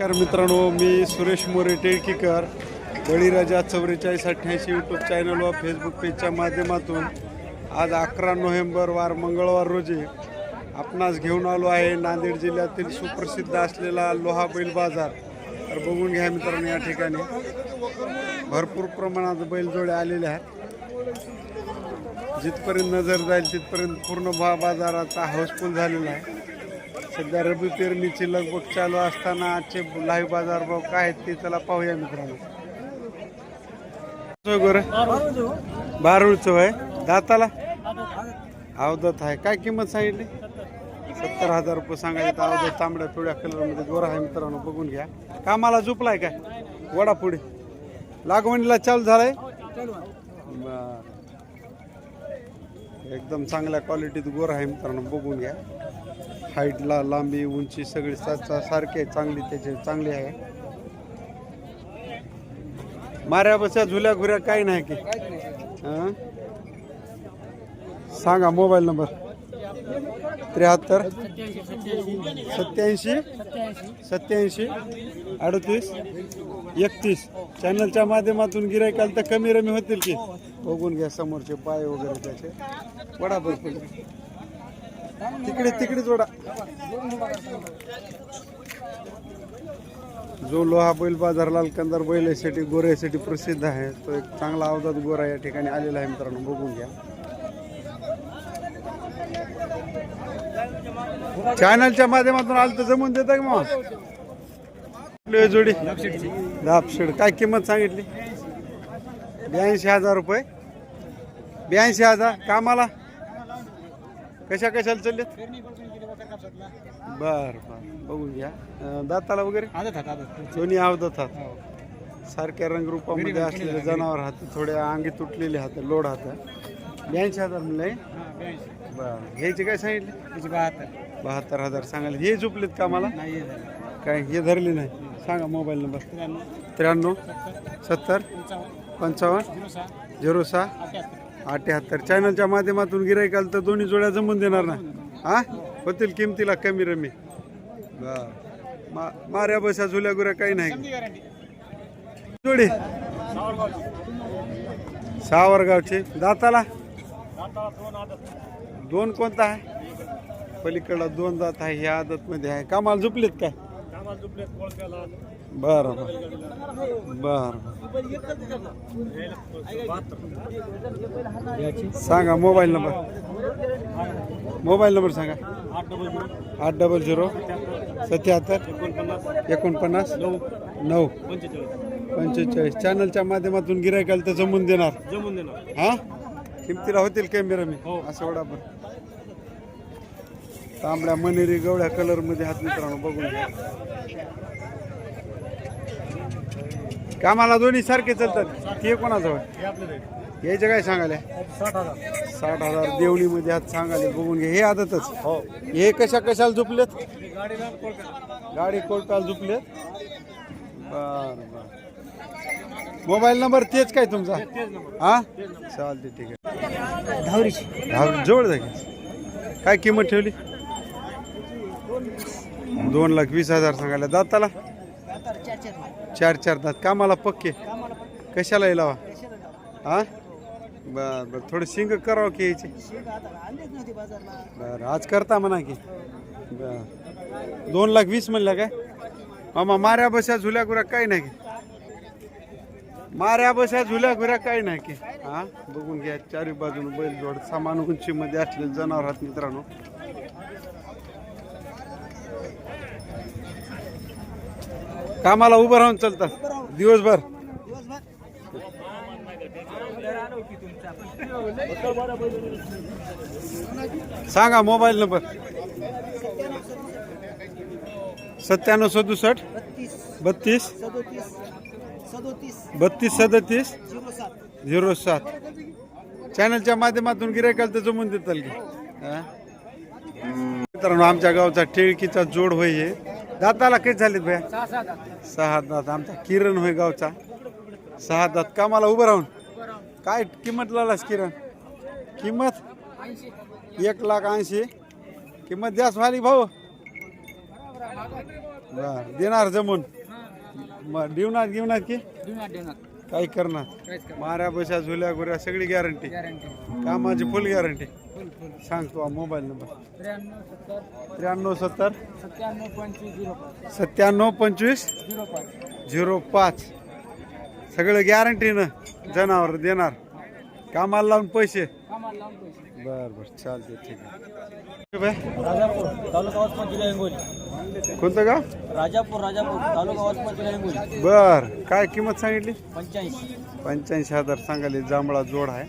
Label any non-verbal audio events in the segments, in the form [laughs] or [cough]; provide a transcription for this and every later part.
नमस्कार मित्रांनो मी सुरेश मोरे टेळकीकर. बळीराजा चौवेचाळीस अठ्ठ्याऐंशी यूट्यूब चॅनल व फेसबुक पेजच्या माध्यमातून आज अकरा नोव्हेंबर वार मंगळवार रोजी आपणास घेऊन आलो आहे नांदेड जिल्ह्यातील सुप्रसिद्ध असलेला लोहा बैल बाजार. तर बघून घ्या मित्रांनो या ठिकाणी. भरपूर प्रमाणात बैलजोड्या आलेल्या आहेत. जिथपर्यंत नजर जाईल तिथपर्यंत पूर्ण बाजाराचा हाऊसफुल झालेला आहे. सध्या रबी पेरणीची लगबग चालू असताना आजचे लाईव्ह बाजार भाव काय आहेत ते चला पाहूया मित्रांनो. होय बारूळचं आहे दाताला? अवदत आहे. काय किंमत सांगितली? सत्तर हजार रुपये सांगायचे. अवदत तांबड्या पिवळ्या कलरमध्ये गोरा आहे मित्रांनो. बघून घ्या. कामाला झोपलाय काय? वडा पुढे लागवणीला चालू झालाय? बर. एकदम चांगल्या क्वालिटीत गोरा आहे मित्रांनो. बघून घ्या. हाईटला लांबी उंची सगळी सा- सारखी आहे चांगली त्याची चांगली आहे. माऱ्या बसा झुल्या घुऱ्या काही नाही की. सांगा मोबाईल नंबर. त्र्याहत्तर सत्याऐंशी सत्याऐंशी अडतीस एकतीस. चॅनलच्या माध्यमातून गिरायकाल तर कमी रमी होतील की. बघून घ्या समोरचे पाय वगैरे त्याचे. बडा भरपूर तिकडे तिकडे जोडा. जो लोहा बैल बाजारलाल कंदार बैलासाठी गोऱ्यासाठी प्रसिद्ध आहे. तो एक चांगला अवजात गोरा या ठिकाणी आलेला आहे मित्रांनो बघून घ्या. चॅनलच्या माध्यमातून आलं तर जमून देत का मग आहे जोडी. दापशेड. काय किंमत सांगितली? ब्याऐंशी हजार रुपये. ब्याऐंशी हजार. कामाला? कशा कशाला चाललेत? बर बर. बघून घ्या. अं, दाताला वगैरे? दोन्ही अवधत हात सारख्या रंगरूपामध्ये असलेले जनावर हात थोडे अंगी तुटलेले हात लोड हात ब्याऐंशी हजार म्हणले बर. घ्यायचे काय सांगितले? बहात्तर. हजार सांगायला. हे झोपलेत का मला काय हे धरले नाही. सांगा मोबाईल नंबर. त्र्याण्णव. सत्तर पंचावन्न. झिरो सहा. अठ्याहत्तर. चॅनलच्या माध्यमातून गिरायकाल तर दोन्ही जोड्या जमून देणार ना? हा? होतील किमतीला कमी रमी. मा माऱ्या बसा झुल्या गुऱ्या काही नाही. जोडी. सावरगावचे. दाताला? दोन कोणता आहे? पलीकडला दोन दात आहे ह्या आदत मध्ये आहे. कामाला झुपलेत काय? बर बर. सांगा मोबाईल नंबर. मोबाईल नंबर सांगा. आठ डबल झिरो सत्याहत्तर एकोणपन्नास नऊ. पंचेचाळीस. चॅनलच्या माध्यमातून गिरायकाला तर जमून देणार. जमून देणार. हा? किमतीला होतील कॅमेरा मी. हो. असं एवढा पण. तांबड्या मनेरी गवळ्या कलरमध्ये हात मित्रांनो बघून घ्या. कामाला दोन्ही सारखे चालतात. ते कोणाजवळ? हे यायचे काय सांगाले साठ हजार. साठ हजार देवणीमध्ये हात सांगाले बघून घे हे आदतच. हो. हे कशा कशाला झुपलेत? गाडी कोर्टाला झुपलेत? बर बर. मोबाईल नंबर तेच काय तुमचा? हा? चालते ठीक आहे. धावरीची. जोड जागे काय किंमत ठेवली? दोन लाख वीस हजार सांगायला. दाताला? चार चार दात. कामाला पक्के? कशाला लावा? हा? बर बर. थोडं शिंग करावं की यायचे? बर आज करता म्हणा की. बर. दोन लाख वीस म्हणलं काय? मामा माऱ्या बशा झुल्या गुऱ्या काही नाही की. माऱ्या बशा झुल्या गुऱ्या काही नाही की. हा? बघून घ्या चारी बाजून बैल जोड समान उंचीमध्ये असलेले जनावर आहात मित्रांनो. कामाला उभं राहून चालतात दिवसभर. सांगा मोबाईल नंबर. सत्त्याण्णव सदुसष्ट. बत्तीस. बत्तीस सदतीस. झिरो सात. चॅनलच्या माध्यमातून गिरायकाल तर जमून देताल की. मित्रांनो आमच्या गावचा टिळकीचा जोड होय हे. दाताला किती झालेत भैया? सहा दात. आमचा किरण होय गावचा. सहा दात. कामाला उभं राहून? काय किंमत लावलास किरण? किंमत? एक लाख ऐंशी. किंमत द्यास व्हाली भाऊ. बर. देणार जमून. मग देवणार घेऊनात की? काय करणार? माऱ्या बशा झुल्या गुऱ्या सगळी गॅरंटी कामाची फुल गॅरंटी सांगतो मोबाईल नंबर. त्र्याण्णव सत्तर त्र्याण्णव सत्तर सत्त्याण्णव पंचवीस झिरो पाच. सत्त्याण्णव पंचवीस झिरो पाच. झिरो पाच. सगळं गॅरंटीनं जनावर देणार. कामाला लावून पैसे. कामाला लावून पैसे. बर बर चालते ठीक आहे. बाय, राजापूर तालुका वसमत जिल्हा हिंगोली कोणतं गाव? राजापूर राजापूर तालुका वसमत जिल्हा हिंगोली बर काय किंमत सांगितली? पंच्याऐंशी. पंच्याऐंशी हजार सांगाले जांभळा जोड आहे.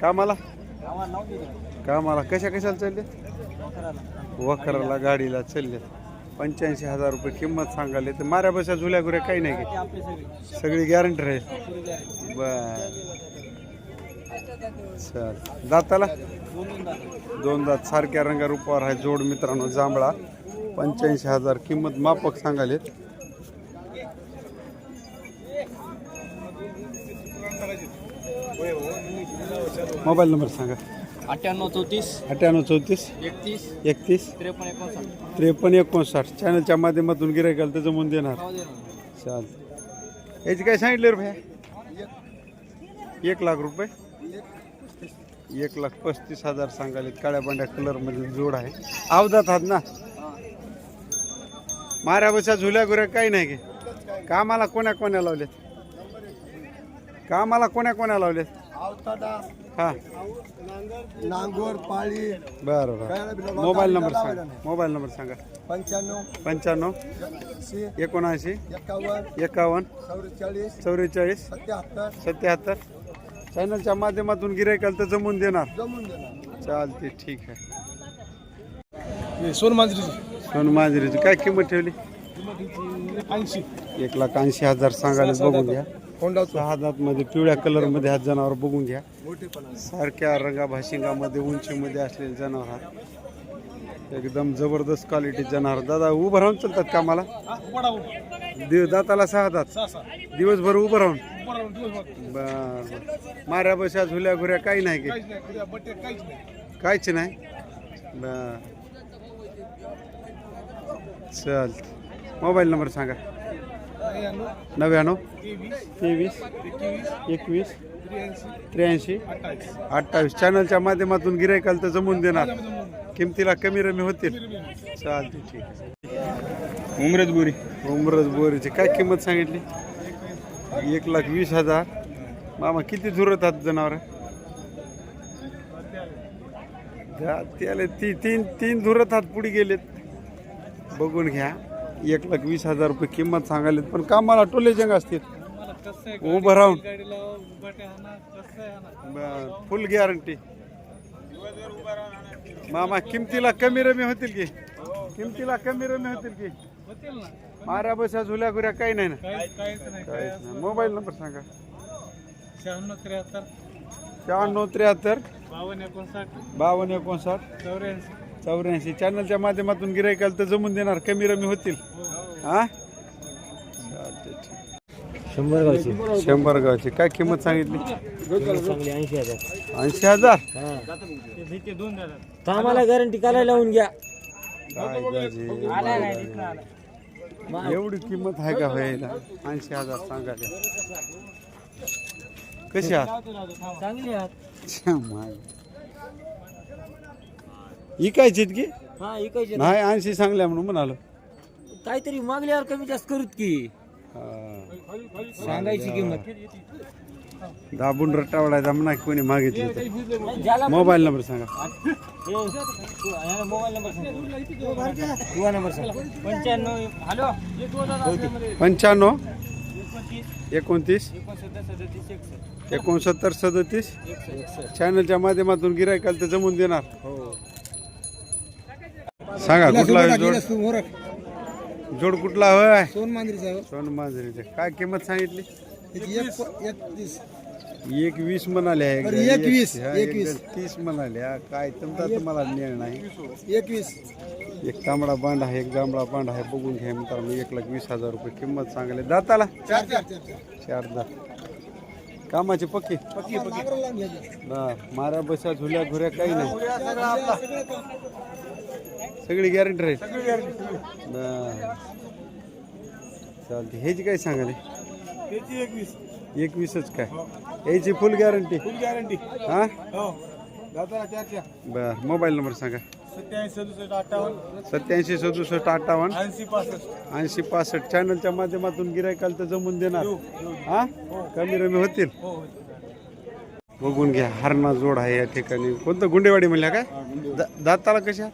कामाला? आम्हाला नाव दिलं. कामाला कशा कशाला चालले? वखराला गाडीला चालले. पंच्याऐंशी हजार रुपये किंमत सांगाले तर माऱ्या बशा झुल्या गुऱ्या काही नाही ते सगळी गॅरंटी राहील बर. चल. दाताला? दोन दात. सारख्या रंगा रूपावर आहे जोड मित्रांनो जांभळा. पंच्याऐंशी हजार किंमत मापक सांगाले मोबाईल नंबर सांगा. अठ्ठ्याण्णव चौतीस. अठ्ठ्याण्णव चौतीस. एकतीस. एकतीस. त्रेपन्न एकोणसाठ. त्रेपन्न एकोणसाठ. चॅनलच्या माध्यमातून गिरायकाला तर जमून देणार. ना. चाल याची काय सांगितलं रे भैया एक लाख रुपये. एक लाख पस्तीस हजार सांगाले काळ्या बांड्या कलरमध्ये जोड आहे. अवधात हात ना. माऱ्या बशा झुल्या गुऱ्या काही नाही की. कामाला कोण्या कोण्या लावलेत? कामाला कोण्या कोण्या लावलेत? हा. नांगोर पाळी. बरं बरं. मोबाईल नंबर सांगा. मोबाईल नंबर सांगा. पंच्याण्णव. पंच्याण्णव. एकोणऐंशी. एकावन्न. एकावन्न. चौवेचाळीस. चौवेचाळीस. सत्याहत्तर. सत्याहत्तर. चॅनलच्या माध्यमातून गिरायकाला तर जमून देणार. जमून देणार. चालते ठीक आहे. सोन मांजरीची. सोन मांजरीची. काय किंमत ठेवली? ऐंशी. एक लाख ऐंशी हजार सांगायला बघून घ्या. होंडाचं सहा हातात मध्ये पिवळ्या कलरमध्ये हात जनावर बघून घ्या. सारख्या रंगा भाशिंगामध्ये उंचीमध्ये असलेले जनावर आहात. एकदम जबरदस्त क्वालिटी जनावर. दादा उभं राहून चालतात कामाला? दिव दाताला सहा दात. दिवसभर उभं राहून? बर. बर. माऱ्या बशा झुल्या घुऱ्या काही नाही की? काहीच नाही? बर. चल मोबाईल नंबर सांगा. नव्याण्णव तेवीस तेवीस एकवीस त्र्याऐंशी अठ्ठावीस. चॅनलच्या माध्यमातून गिरायकाल तर जमून देणार. किमतीला कमी रमी होतील. चालते ठीक आहे. उमरेज बोरी. उमरज बोरीची काय किंमत सांगितली? एक लाख वीस हजार. मामा किती झुरत आहात जनावर? त्याला ती तीन तीन धुरत हात पुढे गेलेत. बघून घ्या. एक लाख वीस हजार रुपये किंमत सांगायलेत पण कामाला टोले जंग असतील. उभं राहून. फुल गॅरंटी मामा किमतीला कमी रमी होतील की? किमतीला कमी रमी होतील की? माऱ्या बसा झुल्या गुऱ्या काही नाही ना. काहीच नाही. मोबाईल नंबर सांगा. शहाण्णव त्र्याहत्तर. शहाण्णव त्र्याहत्तर. बावन्न एकोणसाठ. बावन्न एकोणसाठ. चौऱ्याऐंशी. चौऱ्याऐंशी. चॅनलच्या माध्यमातून गिरायकाल तर जमून देणार. कमी रमी होतील. हा. शंभर गावची. शंभर गावची. काय किंमत सांगितली? चांगली ऐंशी हजार. ऐंशी हजार कामाला गॅरंटी करायला लावून घ्या. एवढी किंमत आहे का व्हायला? ऐंशी हजार सांगायला कशी? आहात चांगली आहात. छ्या, माय. इकायची की? हा इकायचे नाही ऐंशी सांगल्या म्हणून म्हणालो. काहीतरी मागल्यावर कमी जास्त करूत की. हा. सांगायची किंमत. दाबून रट्टावडायचा म्हणा की कोणी मागितलं ज्याला मोबाईल नंबर सांगा. मोबाईल नंबर सांग. नंबर सांग. पंच्याण्णव हॅलो? पंच्याण्णव एकोणतीस. एकोणसत्तर सदतीस एकसष्ट. एकोणसत्तर सदतीस. चॅनलच्या माध्यमातून गिरायकाल तर जमून देणार. सांगा कुठला आहे जोड? जोड कुठला होय? सोन मांजरीचा सोन मांजरीचे. काय किंमत सांगितली? एकतीस एक वीस म्हणाले आहे एकदा. एकवीस, एक- हा, एकवीस. एकदा तीस म्हणाले हा, काय तुमचा तुम्हाला नेळ नाही. एकवीस. एक तांबडा बांड आहे एक जांभळा बांड आहे बघून घ्या मित्रांनो एक लाख वीस हजार रुपये किंमत सांगले. दाताला? चार चार चार चार. दात. कामाची पक्की? पक्की माऱ्या बसा झुल्या घुऱ्या काही नाही. सगळी गॅरंटी राहील. बर. चालते ह्याची काय सांगाले? त्याची एकवीस. एकवीसच काय? याची फुल गॅरंटी फुल गॅरंटी हा? हो. दादा चारच्या. बर. मोबाईल नंबर सांगा. सत्याऐंशी सदुसष्ट अठ्ठावन्न. सत्याऐंशी सदुसष्ट अठ्ठावन्न. ऐंशी पासष्ट. ऐंशी पासष्ट. चॅनलच्या माध्यमातून गिरायकाला तर जमून देणार. हा कमी रमी होतील. हो बघून घ्या. हरणा जोड आहे या ठिकाणी. कोणतं? गुंडेवाडी म्हणल्या काय? दा- दाताला कशा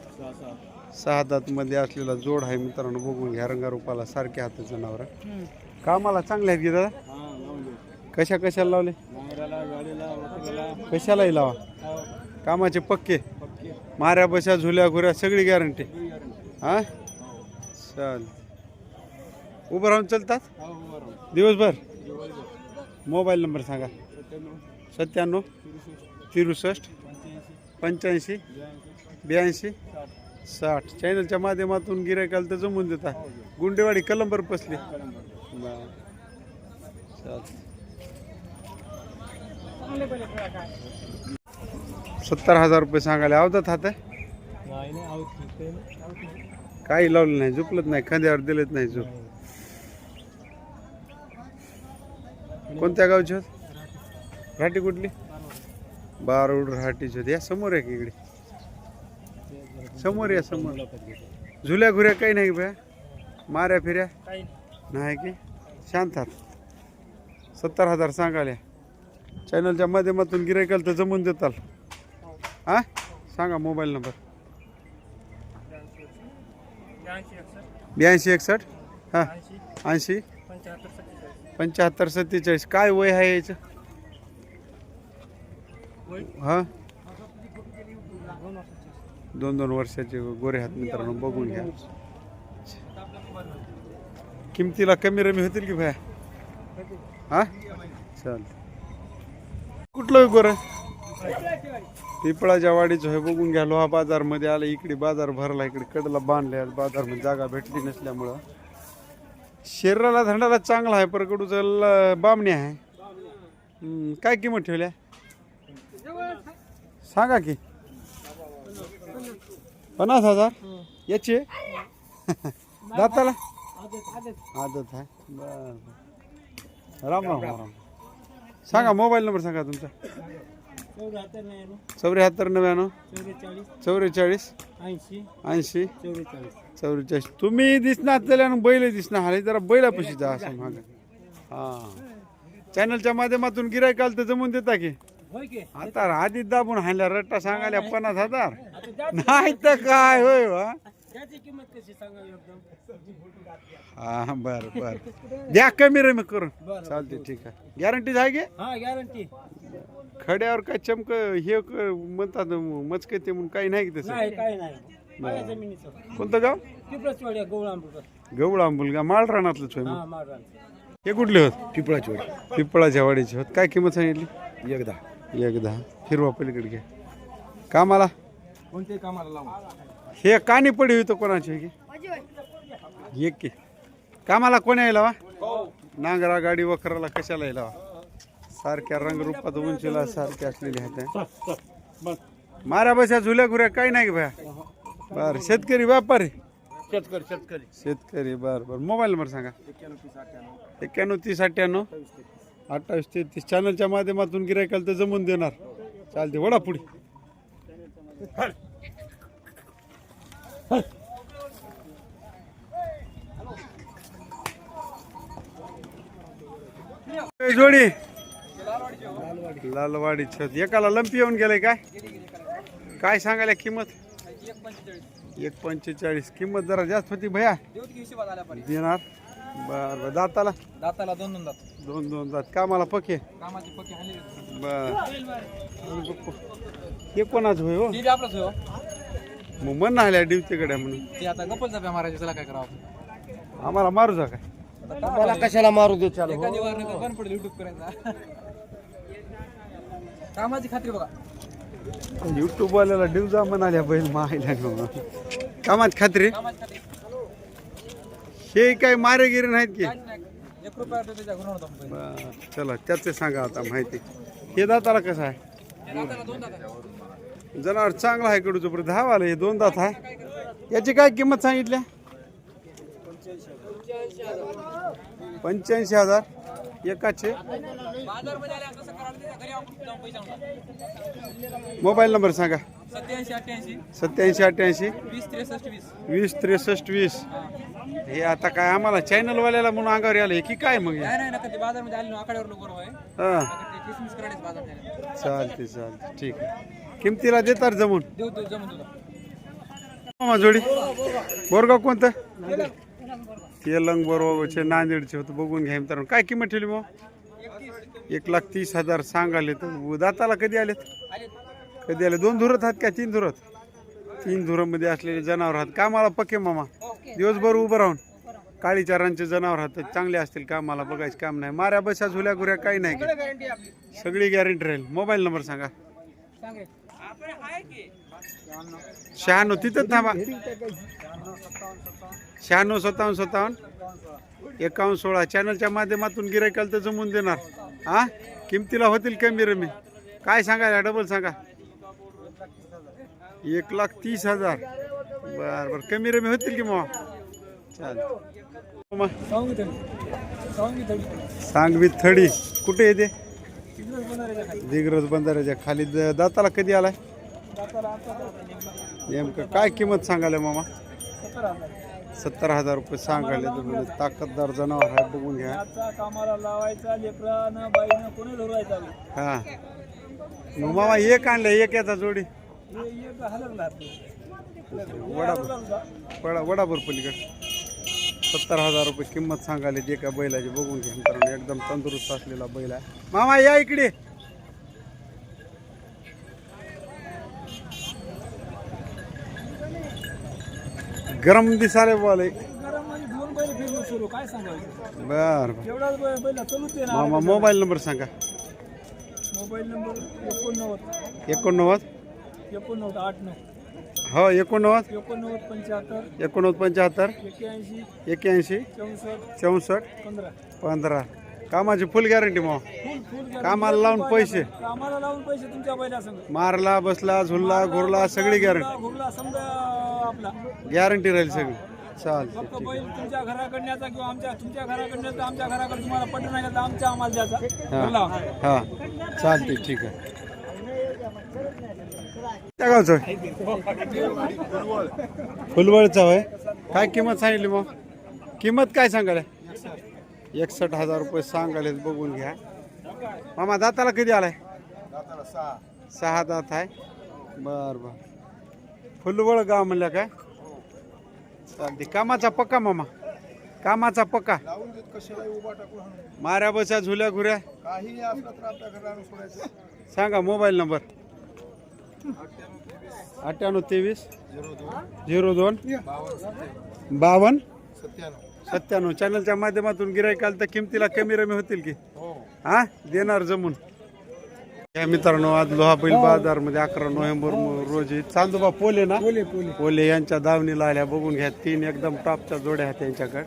सहा दात मध्ये असलेला जोड आहे मित्रांनो बघून घ्या रंगारूपाला सारखे हात जनावर कामाला चांगले आहेत की दादा? कशा कशाला लावले? कशालाही लावा. कामाचे पक्के. माऱ्या बशा झुल्या घुऱ्या सगळी गॅरंटी हा? चाल उभं राहून चालतात? दिवसभर? मोबाईल नंबर सांगा. सत्त्याण्णव तिरुसष्ट पंच्याऐंशी ब्याऐंशी साठ. चॅनलच्या माध्यमातून गिरायकाला तर जमून देता. गुंडेवाडी कलंबर बसली बरं. सत्तर हजार रुपये सांगायला आवतात हात काही लावलं नाही झुपलत नाही खांद्यावर दिलेत नाही झोप. कोणत्या गावची होत? राठी कुठली? बारूड राहाटीची होती. या समोर आहे की इकडे. समोर या समोर. झुल्या घुऱ्या काही नाही बया माऱ्या फिऱ्या. नाही की? शांतात सत्तर हजार सांगाल्या चॅनलच्या माध्यमातून गिरायकाल तर जमून देताल. हा? सांगा मोबाईल नंबर. ब्याऐंशी एकसष्ट. हां. ऐंशी. पंच्याहत्तर सत्तेचाळीस. काय वय आहे याचं? हा? दोन दोन वर्षाचे गोरे हात मित्रांनो बघून घ्या. किमतीला कमी रमी होतील की भया? हा? चाल कुठलं गोर? पिपळाच्या वाडीचं हे बघून घ्या. लोहा बाजारमध्ये आलं इकडे बाजार भरला इकडे कडला बांधल्या बाजारमध्ये जागा भेटली नसल्यामुळं. शरीराला धंडाला चांगला आहे परकडूचं बामणी आहे. काय किंमत ठेवल्या? सांगा की. पन्नास हजार? याचे? [laughs] दाताला? आदत आहे. बर राम राम राम सांगा मोबाईल नंबर सांगा तुमचा. चौऱ्याहत्तर नव्याण्णव. चौवेचाळीस ऐंशी. चौवेचाळीस तुम्ही दिसणार त्याला बैल दिसणार. हाले जरा बैलापाशी जा असं माग. हा. चॅनलच्या माध्यमातून गिरायकाल तर जमून देता की? आता आधीच दाबून हाणल्या रट्टा सांगायला पन्नास हजार. नाही तर काय होय वा. त्याची किंमत कशी सांगावी एकदम? हा बर बर. द्या कमी रे मी करून चालते ठीक आहे. गॅरंटी आहे की? हा गॅरंटी खड्यावर काय चमक हे क- म्हणतात मचक ते म्हणून काही नाही की तसं. नाही काय नाही. माझ्या जमिनीचं. कोणतं गाव? गवळा मुलगा माळ रानातलंच होय मग. हा मारणार हे कुठले होत? पिपळाची वाडी पिंपळाच्या वाडीचे होत. काय किंमत सांगितली? एकदा. एकदा. फिरवा पलीकडे घ्या. कामाला? कोणते कामाला लावून हे कानी पडी होतं कोणाची की? एक की. कामाला कोण यायला वा नांगरा गाडी वखराला कशाला यायला वा सारख्या रंगरूपात उंचीला सारख्या असलेली आहेत मारा बसा झुल्या घुऱ्या काही नाही भया? बर शेतकरी व्यापारी. शेतकरी शेतकरी. शेतकरी बर बर. मोबाईल नंबर सांगा. एक्क्याण्णव तीस अठ्ठ्याण्णव. अठ्ठावीस तेहतीस चॅनलच्या माध्यमातून गिरायकाल तर जमून देणार. चालते वडा पुढे. जोडी. लालवाडी छत. एकाला लंपी येऊन गेलाय काय? काय सांगायला किंमत? एक पंचेचाळीस. किंमत जरा जास्त होती भया. देणार. बर बर. दाताला? दाताला दोन दोन दात. दोन दोन दात. कामाला पके? कामाची पक्की हानी बर. हे कोणाच होय हो? ते आपलंच हो. मग मन आल्या ड्युटीकडे म्हणून. ते आता गप्पल जाप्या मारायचे त्याला काय करावं. आम्हाला मारू जा काय? मला कशाला मारू दे चालू? एका निवारण बंद पडेल युट्यूब पर्यंत. कामाची खात्री बघा. युट्यूब वाल्याला डिवजा म्हणाल्या बैल मायला घेऊन. कामात खात्री? कामाची खात्री. हे काय मारेगिरी नाहीत की? काहीच नाही. एक रुपया अर्धा त्याच्या घरून होता मोबाईल. बर, चला त्याचे सांगा आता माहिती. हे दाताला कसं आहे? त्या दाताला दोन दात आहे. जनावर चांगला आहे कडूचं परत दहा वाला हे दोन दात आहे. याची काय किंमत सांगितल्या पंच्याऐंशी हजार. एकाचे? मोबाईल नंबर सांगा. सत्याऐंशी अठ्ठ्याऐंशी. सत्याऐंशी अठ्ठ्याऐंशी. वीस त्रेसष्ट वीस. वीस त्रेसष्ट वीस. हे आता काय आम्हाला चॅनलवाल्याला म्हणून अंगावर आलं की काय मग हे? नाही नाही नका ते बाजारमध्ये आले ना आकड्यावर बरोबर आहे हा. नका ते किसमिस करायचे बाजार ठेवले चालते चालते ठीक आहे. किमतीला देतात जमून? देऊ देऊ जमून तुला. मामा जोडी. बोरगाव कोणतं? तेलंग बरोबरचे नांदेडचे होतं. बघून घ्या तर काय किंमत ठेवली मग एक लाख तीस हजार सांगाले तर दाताला कधी आलेत. कधी आले? दोन धुरत आहात काय तीन धुरत तीन धुरामध्ये असलेले जनावर आहात. कामाला पक्के मामा. दिवसभर उभं राहून. काळी चारांचे जनावर आहात. चांगले असतील कामाला बघायचं काम नाही. माऱ्या बशा झुल्या गुऱ्या काही नाही. की. सगळी गॅरंटी राहील. मोबाईल नंबर सांगा. की शहाण्णव तिथंच थांबा. शहाण्णव सत्तावन्न सत्तावन्न. एकावन्न सोळा. चॅनलच्या माध्यमातून गिरायकाला तर जमून देणार. हा? किमतीला होतील कमी रमी. काय सांगा डबल सांगा. एक लाख तीस हजार. बर बर. कमी रमी होतील की मग चाल सांगू थोडी सांगू थोडी सांगवी थडी. कुठे येते दिग्रज बंधाऱ्याच्या खाली. द- दाताला कधी आलाय? नेमकं काय किंमत सांगायला मामा? सत्तर हजार रुपये सांगायले तुम्ही. ताकददार जनावर आहे बघून घ्या. कामाला लावायचा कोणी धरवायचा हा. मग मामा एक आणलं एक याचा जोडी. वडापूर वडा वडापूर पलीकडे. सत्तर हजार रुपये किंमत सांगायला एका बैलाची. बघून घ्या कारण एकदम तंदुरुस्त असलेला बैल आहे. मामा या इकडे. गरम दिसाले बोले बर. मामा मोबाईल नंबर सांगा. मोबाईल नंबर एकोणनव्वद. एकोणनव्वद? एकोणनव्वद आठ नऊ. हो एकोणनव्वद. एकोणनव्वद पंच्याहत्तर. एकोणनव्वद पंच्याहत्तर. एक्क्याऐंशी. एक्याऐंशी चौसष्ट. चौसष्ट. पंधरा. पंधरा. कामाची फुल गॅरंटी मग. फुल फुल कामाला लावून पैसे. कामाला लावून पैसे तुमच्या बैला मारला बसला झुलला घुरला सगळी गॅरंटी घुरला समजा आपला. गॅरंटी राहील सगळी. चालते फक्त ठीक बैल तुमच्या घराकडण्याचा किंवा आमच्या तुमच्या घराकडण्याचा आमच्या घराकडे तुम्हाला नाही का तर आमच्या आम्हाला द्यायचा. घरला. हा. चालते ठीक आहे. त्या गावचं? आहे? फुलवळचा होय. काय किंमत सांगितली मग? किंमत काय सांगायला? एकसष्ट हजार रुपये सांगायले बघून घ्या. मामा दाताला कधी आलाय? सहा दात आहे. बर बर. फुलवळ गाव म्हणलं काय? चालते कामाचा पक्का मामा. कामाचा पक्का. माऱ्या बसा झुल्या घुऱ्या. सांगा मोबाईल नंबर. अठ्ठ्याण्णव तेवीस. झिरो दोन. बावन्न सत्त्याण्णव. चॅनलच्या माध्यमातून गिरायकाल तर किमतीला कमी रमी होतील की? हा. देणार जमून. या मित्रांनो आज लोहा बैल बाजारमध्ये अकरा नोव्हेंबर रोजी चांदोबा पोले ना? पोले पोले. पोले यांच्या दावणीला आल्या. बघून घ्या तीन एकदम टॉपच्या जोड्या आहेत त्यांच्याकडे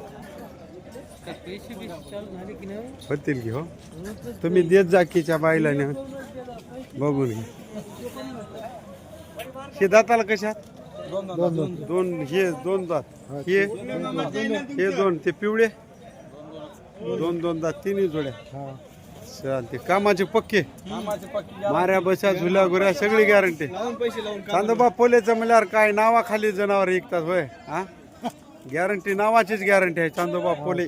होतील की हो? तुम्ही देत जा बाईला बघून घ्या. हे दाताला कशात दोन हे दोन दात. हे हे दोन ते पिवळे? दोन दोन दात तिन्ही जोड्या. चालते कामाचे पक्के? कामाचे पक्की माऱ्या बशा झुल्या गुऱ्या सगळी गॅरंटी चांदोबा पोलेचं म्हणल्यावर काय नावाखाली जनावर विकतात होय? हा? गॅरंटी नावाचीच गॅरंटी आहे चांदोबा पोले.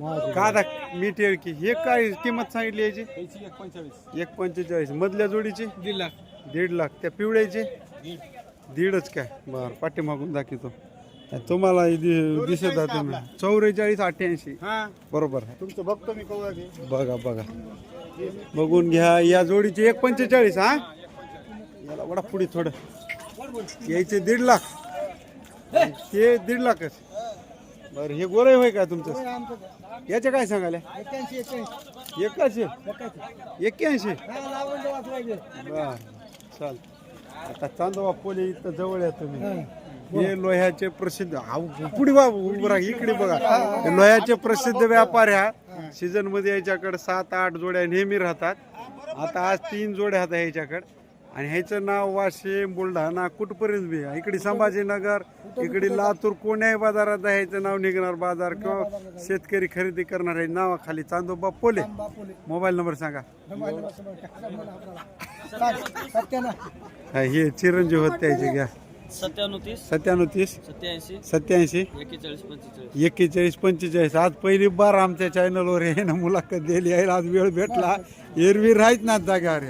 का दा मीठ की हे काय किंमत सांगितली याची? एक पंचेचाळीस एक पंचेचाळीस. मधल्या जोडीची? दीड लाख. दीड लाख. त्या पिवळ्याची? दीडच काय? बर पाठीमागून दाखवतो. तुम्हाला हे दि- दिसत आहे तुम्ही चौवेचाळीस अठ्ठ्याऐंशी. हा. बरोबर. आहे तुमचं बघतो मी कवळा बघा बघा. बघून घ्या या जोडीची एक पंचेचाळीस हा? याला वडा पुढे थोडं. यायचे दीड लाख. ते दीड लाखच. बरं हे गोरे होय का तुमचं? याचे काय सांगायला? एकाशे एक्क्याऐंशी. बर चाल. आता चांदोबा पोले इथं जवळ आहे तुम्ही. हे. लोह्याचे प्रसिद्ध पुढे बा उभं राहा इकडे बघा. हे लोह्याचे प्रसिद्ध व्यापार ह्या सीझनमध्ये याच्याकडे सात आठ जोड्या नेहमी राहतात. आता आज तीन जोड्या आहेत याच्याकडे. आणि ह्याचं नाव वाशिम बुलढाणा कुठपर्यंत बी आहे. इकडे संभाजीनगर इकडे लातूर कोण्याही बाजारात आहे ह्याचं नाव निघणार बाजार किंवा शेतकरी खरेदी करणार आहे. नावाखाली चांदोबा पोले. मोबाईल नंबर सांगा. हा, हे चिरंजीव होत त्याचे घ्या. सत्त्याण्णव तीस सत्त्याण्णव तीस सत्याऐंशी. सत्याऐंशी. एक्केचाळीस पंचेचाळीस. एक्केचाळीस पंचेचाळीस. आज पहिली बार आमच्या चॅनलवर आहे ना मुलाखत दिली आहे आज वेळ भेटला. एरवी राहत ना जाग्यावर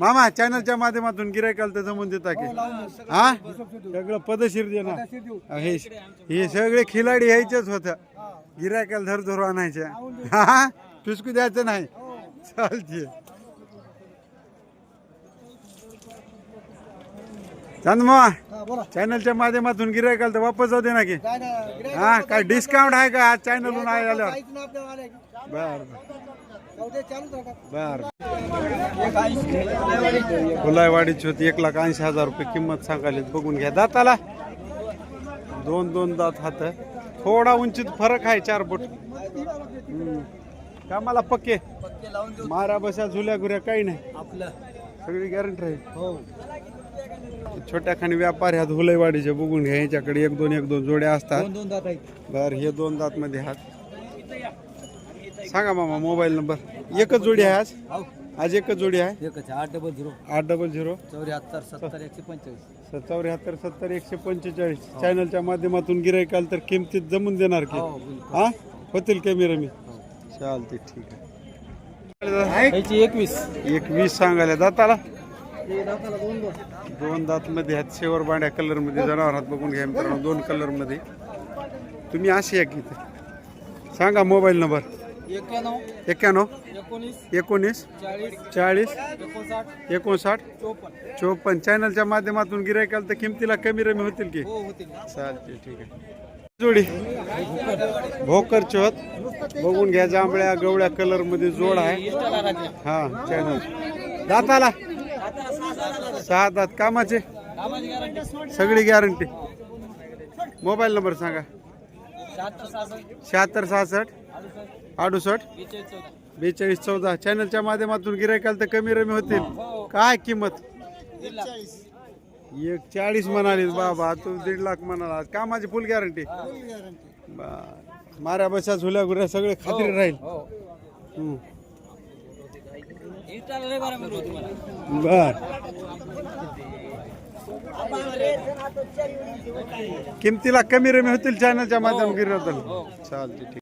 मामा चॅनलच्या माध्यमातून गिरायकाला तर जमून देता की. हा सगळं पदशीर दे ना. हे हे सगळे खिलाडी यायचेच होत. गिरायकाला धर धरू आणायचे. हा? पिसकू द्यायचं नाही. चालते चांदमा चॅनलच्या माध्यमातून गिरायकाला तर वापस जाऊ दे ना की. हा काय डिस्काउंट आहे का? आज चॅनलहून आहे आल्यावर. बर. बर. फुलायवाडीची होती. एक लाख ऐंशी हजार रुपये किंमत सांगायला बघून घ्या. दाताला. दोन दोन दात हात. थोडा उंचीत फरक आहे चार फूट. कामाला पक्के. मारा बसा झुल्या गुऱ्या काही नाही. आपलं. सगळी गॅरंटी राहील हो. छोट्या खाणी व्यापारी ह्यात हुलईवाडीचे बघून घ्या. ह्याच्याकडे एक दोन एक दोन जोड्या असतात. बर हे दोन दात मध्ये हात. सांगा मामा मोबाईल नंबर. एकच जोडी आहे आज? हो. आज एकच जोडी आहे? एकच आठ डबल झिरो आठ डबल झिरो चौऱ्याहत्तर सत्तर एकशे पंचवीस चौऱ्याहत्तर सत्तर एकशे पंचेचाळीस. चॅनलच्या माध्यमातून गिरायकाल तर किमतीत जमून देणार की? हो हा? होतील कमी रमी चालते ठीक आहे. याची एकवीस. एक वीस सांगायला दाताला? दाताला दोन दात. मध्ये आहेत शेवर बांड्या कलरमध्ये जनावर हात बघून घ्या मित्रांनो दोन कलरमध्ये. तुम्ही अशी या की इथे. सांगा मोबाईल नंबर. एक्क्याण्णव एकोणीस चाळीस एकोणसाठ चोपन्न. चॅनलच्या माध्यमातून गिरायकाल तर किमतीला कमी रमी होतील की? हो चालते ठीक आहे. जोडी. भोकरचे होत बघून घ्या जांभळ्या गवळ्या कलरमध्ये जोड आहे. हा चॅनल दाताला. सहा दात कामाचे. सगळी गॅरंटी मोबाईल नंबर सांगा. शहात्तर सहासष्ट. अडुसष्ट बेचाळीस चौदा. चॅनलच्या माध्यमातून गिरायकाल तर कमी रमी होतील. काय किंमत? एक चाळीस म्हणाली बाबा. तू दीड लाख म्हणाला कामाची फुल गॅरंटी माऱ्या बशा झुल्या गुऱ्या सगळे खात्री राहील. हम्म. बर किमतीला कमी रमी होतील चॅनलच्या माध्यमातून गिरवतील चालते ठीक.